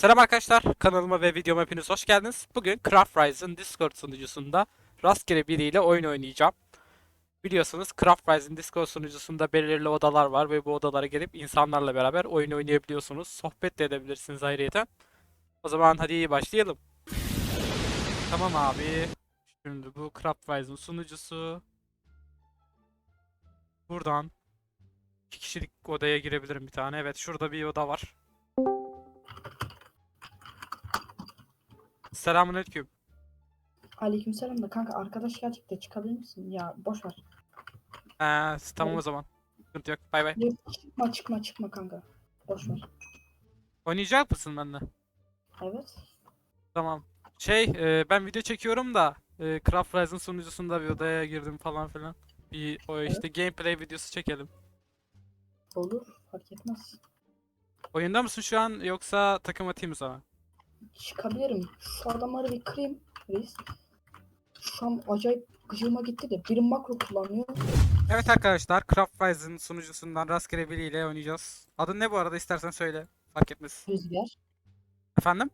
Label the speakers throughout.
Speaker 1: Selam arkadaşlar, kanalıma ve videoma hepiniz hoş geldiniz. Bugün Craft Rise'ın Discord sunucusunda rastgele biriyle oyun oynayacağım. Biliyorsunuz Craft Rise'ın Discord sunucusunda belirli odalar var ve bu odalara gelip insanlarla beraber oyun oynayabiliyorsunuz. Sohbet de edebilirsiniz ayrıyeten. O zaman hadi başlayalım. Tamam abi. Şimdi bu Craft Rise'ın sunucusu. Buradan iki kişilik odaya girebilirim bir tane. Evet şurada bir oda var. Selamünaleyküm.
Speaker 2: Aleykümselam da kanka arkadaş de çıkabilir misin? Ya boş ver.
Speaker 1: Ee, tamam o zaman. Sıkıntı yok. Bay bay.
Speaker 2: Ya, çıkma çıkma çıkma kanka. Boş ver.
Speaker 1: Oynayacak mısın benimle?
Speaker 2: Evet.
Speaker 1: Tamam. Şey, e, ben video çekiyorum da e, Craft Rise'ın sunucusunda bir odaya girdim falan filan. Bir o işte gameplay videosu çekelim.
Speaker 2: Olur. Fark etmez.
Speaker 1: Oyunda mısın şu an yoksa takım atayım mı sana?
Speaker 2: Çıkabilirim. Şu adamları bir kırayım. Reis. Şu an acayip gıcığıma gitti de. Biri makro kullanıyor.
Speaker 1: Evet arkadaşlar, Craft Rise'ın sunucusundan rastgele biriyle oynayacağız. Adın ne bu arada istersen söyle. Fark etmez.
Speaker 2: Rüzgar.
Speaker 1: Efendim?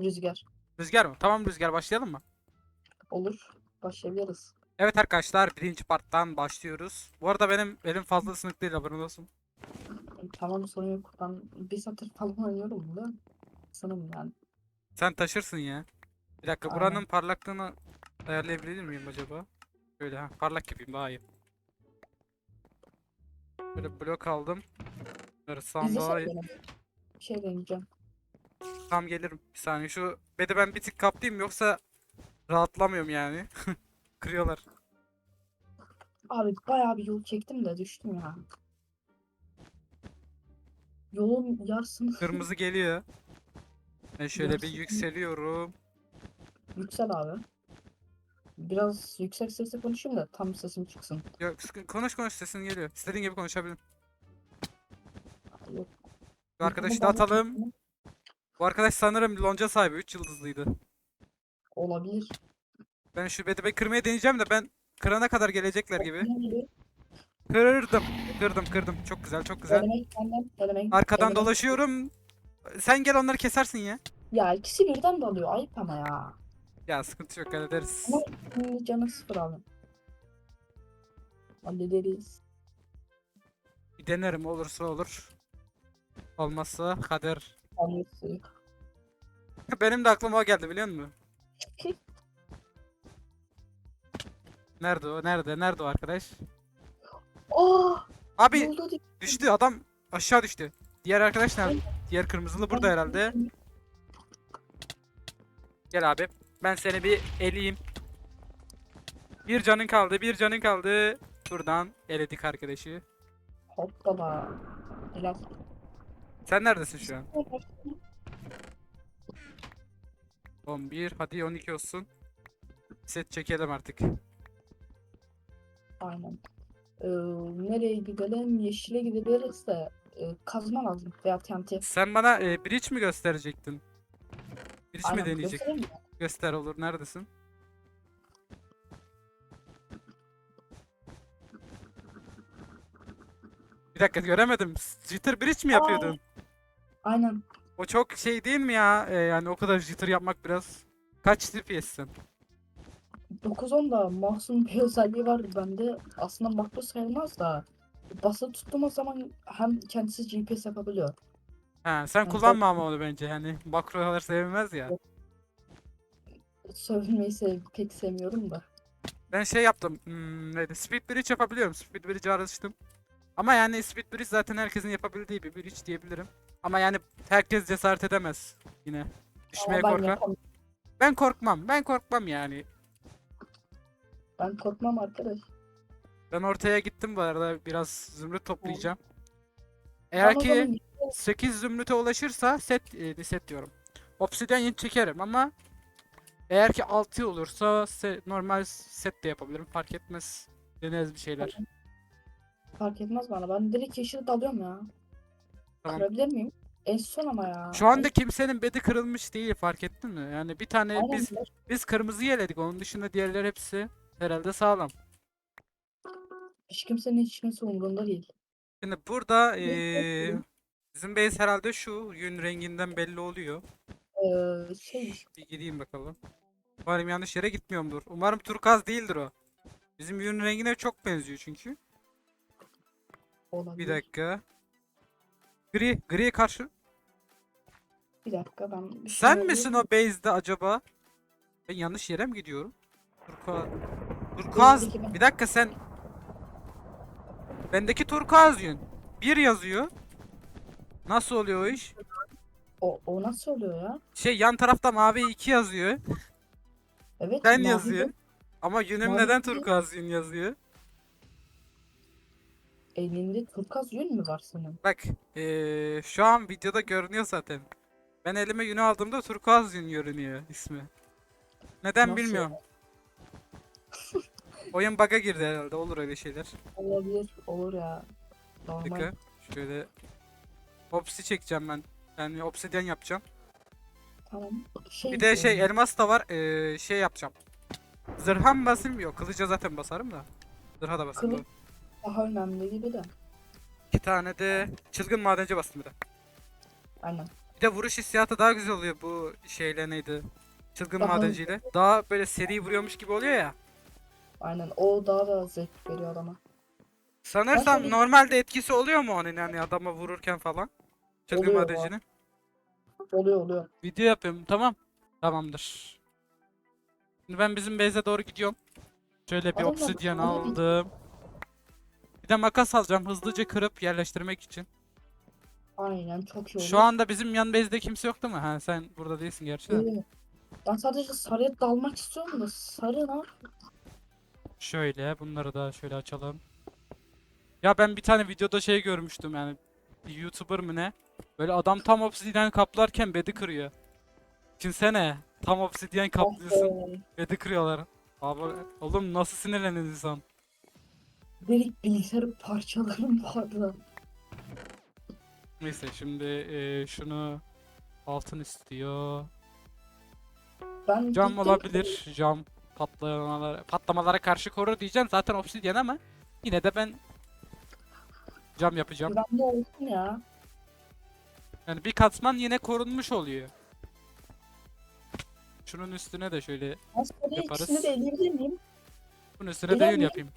Speaker 2: Rüzgar.
Speaker 1: Rüzgar mı? Tamam Rüzgar başlayalım mı?
Speaker 2: Olur. Başlayabiliriz.
Speaker 1: Evet arkadaşlar birinci parttan başlıyoruz. Bu arada benim elim fazla ısınık değil haberin olsun.
Speaker 2: Tamam sorun yok. Ben bir satır falan oynuyorum burada. Sanırım yani.
Speaker 1: Sen taşırsın ya. Bir dakika
Speaker 2: Aynen.
Speaker 1: buranın parlaklığını ayarlayabilir miyim acaba? Şöyle ha parlak yapayım daha iyi. Böyle blok aldım. Bunları sandığa.
Speaker 2: Bir şey deneyeceğim.
Speaker 1: tam gelirim. Bir saniye şu bedi ben bir tık kaplayayım yoksa rahatlamıyorum yani. Kırıyorlar.
Speaker 2: Abi bayağı bir yol çektim de düştüm ya. Yolun yarısını
Speaker 1: Kırmızı geliyor. Ben şöyle bir yükseliyorum.
Speaker 2: Yüksel abi. Biraz yüksek sesle konuşayım da tam sesim çıksın.
Speaker 1: Yok sıkı- konuş konuş sesin geliyor. İstediğin gibi konuşabilirim.
Speaker 2: Yok.
Speaker 1: Bu arkadaşı da atalım. Bu arkadaş sanırım lonca sahibi 3 yıldızlıydı.
Speaker 2: Olabilir.
Speaker 1: Ben şu bedi kırmaya deneyeceğim de ben kırana kadar gelecekler gibi. Kırdım. Kırdım kırdım. Çok güzel çok güzel.
Speaker 2: Benden.
Speaker 1: Arkadan dolaşıyorum. Sen gel onları kesersin ya.
Speaker 2: Ya ikisi birden dalıyor. Ayıp ama ya.
Speaker 1: Ya sıkıntı yok hallederiz.
Speaker 2: Ama şimdi canı sıfır abi. Hallederiz.
Speaker 1: Bir denerim olursa olur. Olmazsa kader.
Speaker 2: Annesi.
Speaker 1: Benim de aklıma o geldi biliyor musun? Nerede o? Nerede? Nerede o arkadaş?
Speaker 2: Aa!
Speaker 1: Abi
Speaker 2: Yolda
Speaker 1: düştü adam aşağı düştü. Diğer arkadaş nerede? Diğer kırmızılı burada herhalde. Gel abi. Ben seni bir eleyeyim. Bir canın kaldı, bir canın kaldı. Buradan eledik arkadaşı.
Speaker 2: Hoppala. Helal.
Speaker 1: Sen neredesin şu an? 11, hadi 12 olsun. Set çekelim artık.
Speaker 2: Aynen. Ee, nereye gidelim? Yeşile gidebiliriz de kazma lazım veya TNT.
Speaker 1: Sen bana e, bridge mi gösterecektin? Bridge mi
Speaker 2: Aynen,
Speaker 1: deneyecek?
Speaker 2: göstereyim mi?
Speaker 1: Göster olur. Neredesin? Bir dakika göremedim. Jitter bridge mi
Speaker 2: Aa.
Speaker 1: yapıyordun?
Speaker 2: Aynen.
Speaker 1: O çok şey değil mi ya? E, yani o kadar jitter yapmak biraz. Kaç FPS'sin?
Speaker 2: 9-10'da Mahsun'un bir özelliği var bende. Aslında makro sayılmaz da. Basılı tuttuğumuz zaman hem kendisi GPS yapabiliyor.
Speaker 1: Ha, sen
Speaker 2: çok-
Speaker 1: kullanma ama onu bence. Yani makrolar sevilmez ya.
Speaker 2: Sövülmeyi sev pek sevmiyorum da.
Speaker 1: Ben şey yaptım. Hmm, neydi? Speed bridge yapabiliyorum. Speed bridge'i araştırdım. Ama yani speed bridge zaten herkesin yapabildiği bir bridge diyebilirim. Ama yani herkes cesaret edemez yine. Düşmeye
Speaker 2: ben
Speaker 1: korkar.
Speaker 2: yapamam.
Speaker 1: Ben korkmam. Ben korkmam yani.
Speaker 2: Ben korkmam arkadaş.
Speaker 1: Ben ortaya gittim bu arada biraz zümrüt toplayacağım. Eğer ki
Speaker 2: bana
Speaker 1: 8 zümrüte ulaşırsa set e, set diyorum. Obsidian çekerim ama eğer ki 6 olursa se- normal set de yapabilirim. Fark etmez. Deneriz bir şeyler.
Speaker 2: fark etmez bana. Ben direkt yeşile dalıyorum ya.
Speaker 1: Tamam.
Speaker 2: Kırabilir miyim? En son ama ya.
Speaker 1: Şu anda kimsenin bedi kırılmış değil fark ettin mi? Yani bir tane
Speaker 2: Aynen,
Speaker 1: biz biz kırmızı yeledik. Onun dışında diğerleri hepsi herhalde sağlam.
Speaker 2: Hiç kimsenin hiç kimse umurunda değil.
Speaker 1: Şimdi burada eee. Bizim base herhalde şu. Yün renginden belli oluyor.
Speaker 2: Ee, şey
Speaker 1: Bir gideyim bakalım. Umarım yanlış yere gitmiyorumdur. Umarım turkuaz değildir o. Bizim yün rengine çok benziyor çünkü.
Speaker 2: olabilir.
Speaker 1: Bir dakika. Gri, griye karşı.
Speaker 2: Bir dakika ben bir
Speaker 1: Sen
Speaker 2: şey
Speaker 1: misin o base'de acaba? Ben yanlış yere mi gidiyorum? Turkuaz. Turkuaz. Bir dakika sen. Bendeki turkuaz yün. Bir yazıyor. Nasıl oluyor o iş?
Speaker 2: O, o nasıl oluyor ya?
Speaker 1: Şey yan tarafta mavi 2 yazıyor.
Speaker 2: Evet.
Speaker 1: Sen
Speaker 2: mavi
Speaker 1: yazıyor. Ama yünüm
Speaker 2: Mavi
Speaker 1: neden
Speaker 2: değil.
Speaker 1: turkuaz yün yazıyor?
Speaker 2: Elinde turkaz yün mü var senin?
Speaker 1: Bak eee, şu an videoda görünüyor zaten. Ben elime yünü aldığımda turkuaz yün görünüyor ismi. Neden
Speaker 2: Nasıl
Speaker 1: bilmiyorum. Oyun bug'a girdi herhalde olur öyle şeyler.
Speaker 2: Olabilir. Olur ya. Normal.
Speaker 1: dakika. Şöyle Opsi çekeceğim ben. Yani obsidyen yapacağım.
Speaker 2: Tamam. Şey
Speaker 1: Bir de şey elmas da var. eee, şey yapacağım. Zırha mı basayım? Yok kılıca zaten basarım da. Zırha da basarım.
Speaker 2: Kılıç- Daha önemli gibi de.
Speaker 1: İki tane de çılgın madenci bastım bir de.
Speaker 2: Aynen.
Speaker 1: Bir de vuruş hissiyatı daha güzel oluyor bu şeyle neydi? Çılgın
Speaker 2: Daha-
Speaker 1: madenciyle. Daha böyle seri vuruyormuş gibi oluyor ya.
Speaker 2: Aynen. O daha da zevk veriyor adama.
Speaker 1: Sanırsam
Speaker 2: tabii-
Speaker 1: normalde etkisi oluyor mu onun yani adama vururken falan? Çılgın
Speaker 2: Oluyor, var.
Speaker 1: madencinin.
Speaker 2: Oluyor oluyor.
Speaker 1: Video yapıyorum tamam. Tamamdır. Şimdi ben bizim base'e doğru gidiyorum. Şöyle bir
Speaker 2: Adamlar
Speaker 1: obsidyen aldım. Bir de makas alacağım hızlıca kırıp yerleştirmek için.
Speaker 2: Aynen çok iyi oluyor.
Speaker 1: Şu anda bizim yan base'de kimse yok değil mi? Ha sen burada değilsin gerçi de.
Speaker 2: Ee, Ben sadece sarıya dalmak istiyorum da sarı ne?
Speaker 1: Şöyle bunları da şöyle açalım. Ya ben bir tane videoda şey görmüştüm yani bir YouTuber mı ne? Böyle adam tam obsidyen kaplarken bedi kırıyor. Düşünsene tam obsidyen kaplıyorsun bedi kırıyorlar. Abi oğlum nasıl sinirlenir insan?
Speaker 2: Delik bilgisayarı parçalarım vardı.
Speaker 1: Neyse şimdi eee, şunu altın istiyor.
Speaker 2: Ben
Speaker 1: Cam olabilir. Cam patlamalara, patlamalara karşı korur diyeceğim zaten obsidyen ama yine de ben cam yapacağım.
Speaker 2: Güvenli olsun ya.
Speaker 1: Yani bir katman yine korunmuş oluyor. Şunun üstüne de şöyle,
Speaker 2: Ben sarı
Speaker 1: Yaparız.
Speaker 2: ikisini de eleyebilir miyim?
Speaker 1: bunun üstüne de
Speaker 2: Eder
Speaker 1: yün
Speaker 2: miyim?
Speaker 1: yapayım.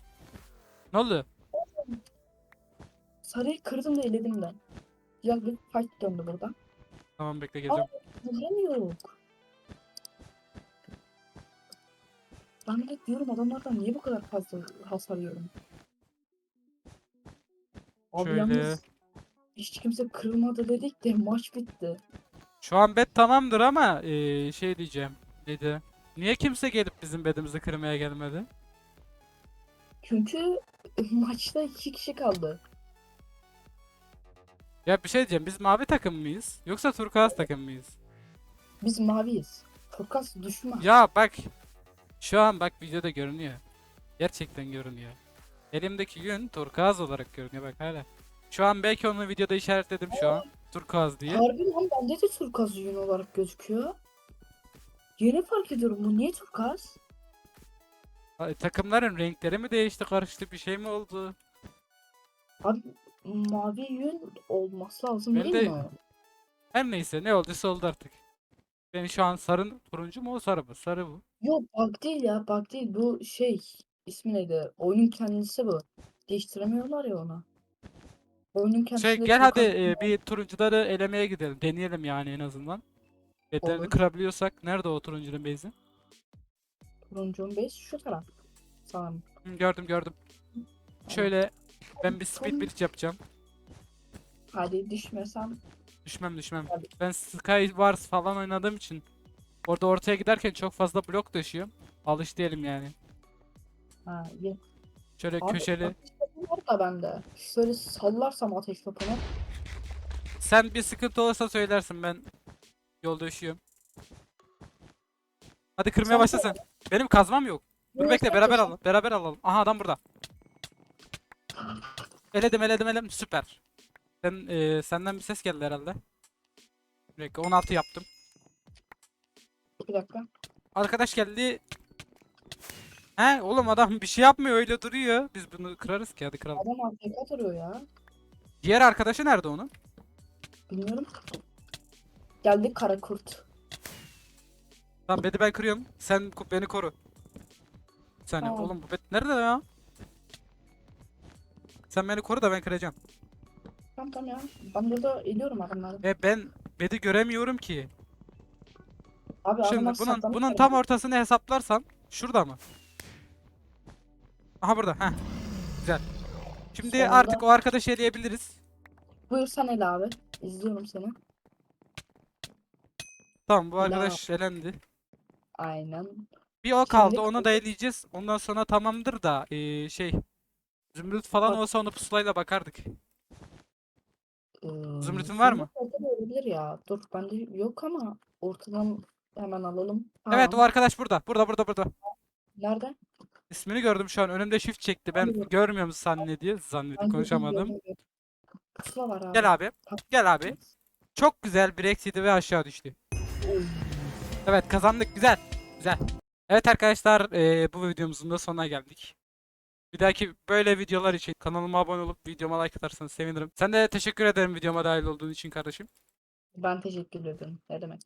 Speaker 1: Ne oldu?
Speaker 2: Sarıyı kırdım da eledim de. Güzel bir fight döndü burada.
Speaker 1: Tamam bekle geleceğim.
Speaker 2: Vuramıyor. Ben de diyorum adamlardan niye bu kadar fazla hasar yiyorum? Abi
Speaker 1: Şöyle.
Speaker 2: yalnız hiç kimse kırılmadı dedik de maç bitti.
Speaker 1: Şu an bed tamamdır ama eee, şey diyeceğim. Neydi? Niye kimse gelip bizim bedimizi kırmaya gelmedi?
Speaker 2: Çünkü maçta iki kişi kaldı.
Speaker 1: Ya bir şey diyeceğim. Biz mavi takım mıyız? Yoksa turkuaz takım mıyız?
Speaker 2: Biz maviyiz. Turkas düşman.
Speaker 1: Ya bak. Şu an bak videoda görünüyor. Gerçekten görünüyor. Elimdeki yün turkuaz olarak görünüyor bak hala. Şu an belki onu videoda işaretledim şu an. Turkuaz diye.
Speaker 2: Harbi lan bende de turkaz yün olarak gözüküyor. Yeni fark ediyorum bu niye turkaz?
Speaker 1: Ay, Takımların renkleri mi değişti karıştı bir şey mi oldu?
Speaker 2: Abi mavi yün olması lazım
Speaker 1: Ben
Speaker 2: değil
Speaker 1: de-
Speaker 2: mi?
Speaker 1: Her neyse ne olduysa oldu artık. Ben şu an sarın turuncu mu o sarı mı? Sarı bu.
Speaker 2: Yok bug değil ya bug değil bu şey ismi neydi? Oyunun kendisi bu. Değiştiremiyorlar ya onu. Oyunun kendisi
Speaker 1: Şey gel hadi e, bir turuncuları elemeye gidelim. Deneyelim yani en azından. Bedlerini
Speaker 2: Olur.
Speaker 1: kırabiliyorsak. Nerede o turuncunun base'i?
Speaker 2: Turuncunun base şu taraf. Sanırım.
Speaker 1: Hı, gördüm gördüm. Şöyle ben bir speed bridge yapacağım.
Speaker 2: Hadi düşmesem.
Speaker 1: Düşmem düşmem. Ben Sky Wars falan oynadığım için orada ortaya giderken çok fazla blok taşıyorum. Alış diyelim yani.
Speaker 2: Ha iyi.
Speaker 1: Şöyle
Speaker 2: Abi,
Speaker 1: köşeli.
Speaker 2: Ateş topu var da bende. Şöyle sallarsam ateş topunu.
Speaker 1: Sen bir sıkıntı olursa söylersin ben yolda üşüyorum. Hadi kırmaya
Speaker 2: Sen
Speaker 1: başla sen. Benim kazmam yok. Dur bekle
Speaker 2: sen
Speaker 1: beraber alalım. Beraber alalım. Aha adam burada. Eledim eledim eledim. Süper. Sen, e, senden bir ses geldi herhalde. Bir dakika 16 yaptım.
Speaker 2: Bir dakika.
Speaker 1: Arkadaş geldi. He oğlum adam bir şey yapmıyor öyle duruyor. Biz bunu kırarız ki hadi kıralım.
Speaker 2: Adam AFK duruyor ya.
Speaker 1: Diğer arkadaşı nerede onun?
Speaker 2: Bilmiyorum. Geldi kara kurt.
Speaker 1: Tamam bedi ben kırıyorum. Sen ku- beni koru. Saniye
Speaker 2: Tamam.
Speaker 1: oğlum bu bed nerede ya? Sen beni koru da ben kıracağım.
Speaker 2: Tamam tamam ya. Ben burada ediyorum adamları.
Speaker 1: E ben bedi göremiyorum ki.
Speaker 2: Abi
Speaker 1: Şimdi
Speaker 2: adamlar
Speaker 1: bunun bunun tam ortasını hesaplarsan şurada mı? Aha burada. Heh. Güzel. Şimdi
Speaker 2: Sonunda-
Speaker 1: artık o arkadaşı eleyebiliriz.
Speaker 2: Buyur sen ele abi. İzliyorum seni.
Speaker 1: Tamam bu arkadaş elendi.
Speaker 2: Aynen.
Speaker 1: Bir o kaldı. Onu da eleyeceğiz. Ondan sonra tamamdır da eee, şey Zümrüt falan
Speaker 2: Bak-
Speaker 1: olsa onu pusulayla bakardık.
Speaker 2: Ee,
Speaker 1: Zümrüt'ün var mı?
Speaker 2: Ortada olabilir ya. Dur bende yok ama ortadan hemen alalım.
Speaker 1: Evet o
Speaker 2: Tamam.
Speaker 1: arkadaş burada. Burada burada burada.
Speaker 2: Nerede?
Speaker 1: İsmini gördüm şu an. Önümde shift çekti. Ben
Speaker 2: Anladım.
Speaker 1: görmüyorum zannediyor. Zannediyor
Speaker 2: Ben
Speaker 1: konuşamadım.
Speaker 2: Pusula var abi.
Speaker 1: Gel abi.
Speaker 2: Tamam.
Speaker 1: Gel abi. Çok güzel bir eksiydi ve aşağı düştü.
Speaker 2: Oy.
Speaker 1: Evet kazandık. Güzel. Güzel. Evet arkadaşlar eee, bu videomuzun da sonuna geldik. Bir dahaki böyle videolar için kanalıma abone olup videoma like atarsanız sevinirim. Sen de teşekkür ederim videoma dahil olduğun için kardeşim.
Speaker 2: Ben teşekkür ederim. Ne demek?